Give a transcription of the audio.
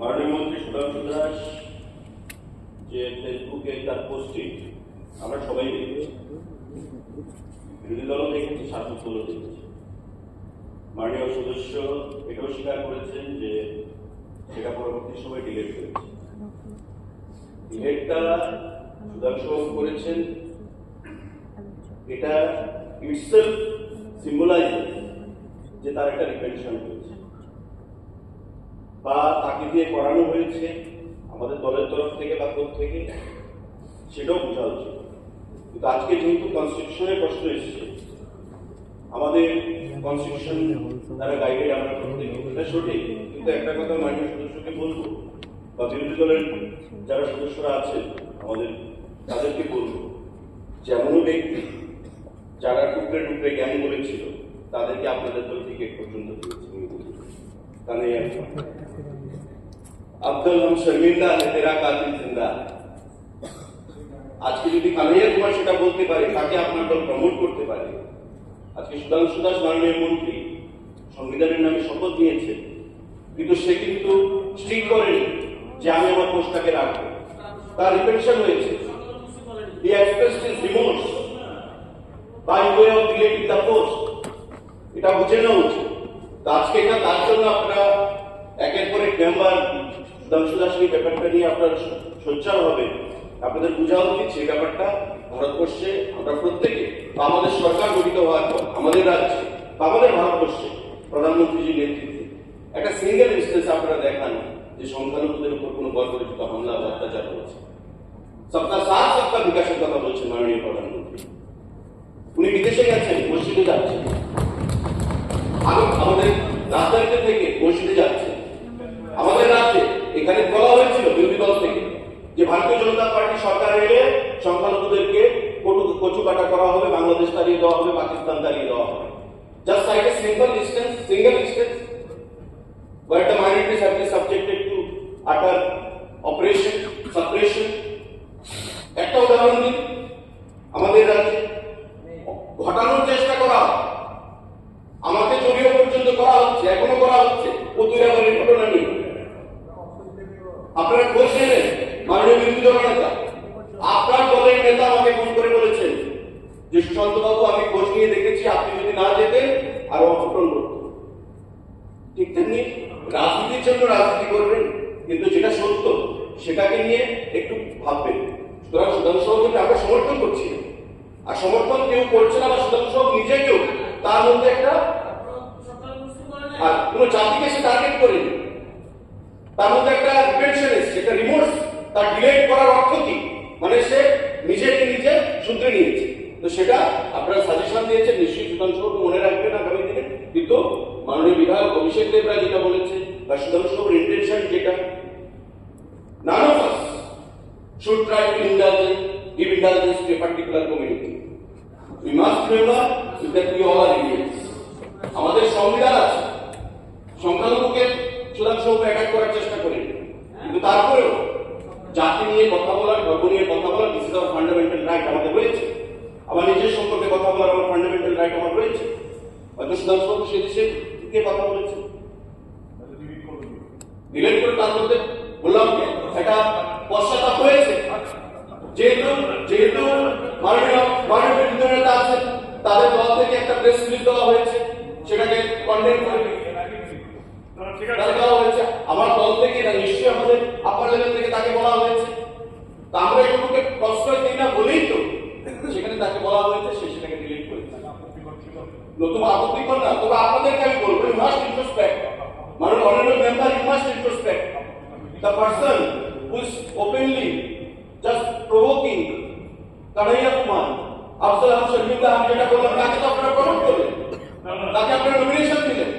মাননীয় মন্ত্রী সুধাংশু দাস, যে ফেসবুকে তার পোস্টে আমরা সবাই দেখেছি। বিরোধী দলও দেখেছি, শাসক দলও দেখেছি। মাননীয় সদস্য এটাও স্বীকার করেছেন যে সেটা পরবর্তী সময় ডিলেট হয়েছে। ডিলেটটা সুধাংশু বাবু করেছেন। এটা ইটসেলফ সিম্বলাইজ যে তার একটা রিপেনশন হয়েছে। বা তাকে দিয়ে করানো হয়েছে, আমাদের দলের তরফ থেকে বা কোথ থেকে, সেটাও বোঝা উচিত। কিন্তু আজকে যেহেতু কনস্টিটিউশনের প্রশ্ন এসেছে, আমাদের কনস্টিটিউশন দ্বারা গাইডেড আমরা প্রত্যেকে এটা সঠিক, কিন্তু একটা কথা মাননীয় সদস্যকে বলব, বা বিরোধী দলের যারা সদস্যরা আছেন, আমাদের তাদেরকে বলব যেমন ব্যক্তি যারা টুকরে টুকরে জ্ঞান বলেছিল, তাদেরকে আপনাদের দল টিকিট পর্যন্ত আব্দুল হম শর্মিন্দা আছে তেরা কাতিল জিন্দা আজকে যদি কানাইয়া সেটা বলতে পারে তাকে আপনার দল প্রমোট করতে পারে আজকে সুধাংশু দাস মাননীয় মন্ত্রী সংবিধানের নামে শপথ নিয়েছে কিন্তু সে কিন্তু ঠিক করেনি যে আমি আমার পোস্টটাকে রাখব তার রিপেনশন হয়েছে He expressed his remorse by এটা বুঝে নেওয়া উচিত আজকে এটা তার জন্য আপনারা একের পর এক মেম্বার সুধাংশু দাস এই ব্যাপারটা নিয়ে আপনারা সোচ্চার হবে। আপনাদের বোঝা উচিত সেই ব্যাপারটা। ভারতবর্ষে আমরা প্রত্যেকে, আমাদের সরকার গঠিত হওয়ার পর, আমাদের রাজ্যে, আমাদের ভারতবর্ষে প্রধানমন্ত্রীজির নেতৃত্বে একটা সিঙ্গেল ইনস্টেন্স আপনারা দেখান যে সংখ্যালঘুদের উপর কোনো বর্বরিত হামলা বা অত্যাচার হয়েছে। সপ্তাহ সাথ সবকা বিকাশের কথা বলছেন মাননীয় প্রধানমন্ত্রী। উনি বিদেশে গেছেন, মসজিদে যাচ্ছেন আরও আমাদের রাজধানীতে থেকে মসজিদে যাচ্ছে আমাদের রাজ্যে এখানে বলা হয়েছিল বিরোধী দল থেকে যে ভারতীয় জনতা পার্টি সরকার এলে সংখ্যালঘুদেরকে কচু কাটা করা হবে বাংলাদেশ তাড়িয়ে দেওয়া হবে পাকিস্তান তাড়িয়ে দেওয়া হবে। Just a single instance single instance where the minorities have been subjected to utter operation, suppression. একটা উদাহরণ দিন আমাদের রাজ্যে ঘটানোর চেষ্টা করা আমাকে জড়িয়ে পর্যন্ত করা হচ্ছে এখনও করা হচ্ছে। পতুরাবাড়ির ঘটনা নিয়ে। আপনারা খোঁজ নেবেন। বিরোধী নেতা। আপনার দলের নেতা আমাকে ফোন করে বলেছেন যে সুশান্ত বাবু আমি খোঁজ নিয়ে দেখেছি, আপনি যদি না যেতেন, আরও অঘটন ঘটতো ঠিক তেমনি রাজনীতির জন্য রাজনীতি করবেন, কিন্তু যেটা সত্য, সেটাকে নিয়ে একটু ভাববেন। সুতরাং সুধাংশু বাবুকে আমরা সমর্থন করছি আর সমর্থন কেউ করছে না, বা সুধাংশু বাবু নিজে কেউ, তার মধ্যে একটা আর কোনো জাতিকে সে টার্গেট করেনি। তার মধ্যে একটা রিপেনশন এসছে, একটা রিমোর্স তার ডিলেট করার অর্থ কি? মানে সে নিজেকে নিজে শুধরে নিয়েছে। তো সেটা আপনারা সাজেশন দিয়েছেন নিশ্চয়ই সুধাংশু বাবু মনে রাখবেন আগামী দিনে। কিন্তু মাননীয় বিধায়ক অভিষেক দেবরা যেটা বলেছে বা সুধাংশু বাবুর ইন্টেনশন যেটা none of us should try to indulge, give indulgence to a particular community. We must remember that we all are Indians. আমাদের সংবিধান আছে। সংখ্যালঘুকে সুধাংশু অ্যাটাক করার চেষ্টা করেন। কিন্তু তারপরেও জাতি নিয়ে কথা বলার ধর্ম নিয়ে কথা বলার দিস ইজ ফান্ডামেন্টাল রাইট আমাদের রয়েছে। আমার নিজের সম্পর্কে কথা বলার আমার ফান্ডামেন্টাল রাইট আমার রয়েছে। হয়তো সুধাংশু সে দেশে থেকে কথা বলেছে? ডিলেট করে তার মধ্যে বললাম যে একটা পশ্চাতাপ হয়েছে। যেহেতু যেহেতু মাননীয় মাননীয় বিরোধী নেতা আছেন তাদের দল থেকে একটা প্রেস রিলিজ দেওয়া হয়েছে। সেটাকে কন্ডেম করে তাকে দেওয়া হয়েছে আমার দল থেকে না নিশ্চয়ই আমাদের আপার লেভেল থেকে তাকে বলা হয়েছে তা আমরা এগুলোকে প্রশ্রয় দিই না বলেই তো। সেখানে তাকে বলা হয়েছে সে সেটাকে ডিলিট করেছে। নতুন আপত্তিকর না তবে আপনাদেরকে আমি বলব ইউ মাস্ট ইন্ট্রোস্পেক্ট মানে honourable member you must introspect the person who is openly just provoking Kanhaiya Kumar Afzal Ahmad শর্মিন্দা আমি যেটা বললাম তাকে তো আপনারা প্রমোট করলেন। তাকে আপনারা নমিনেশন দিলেন।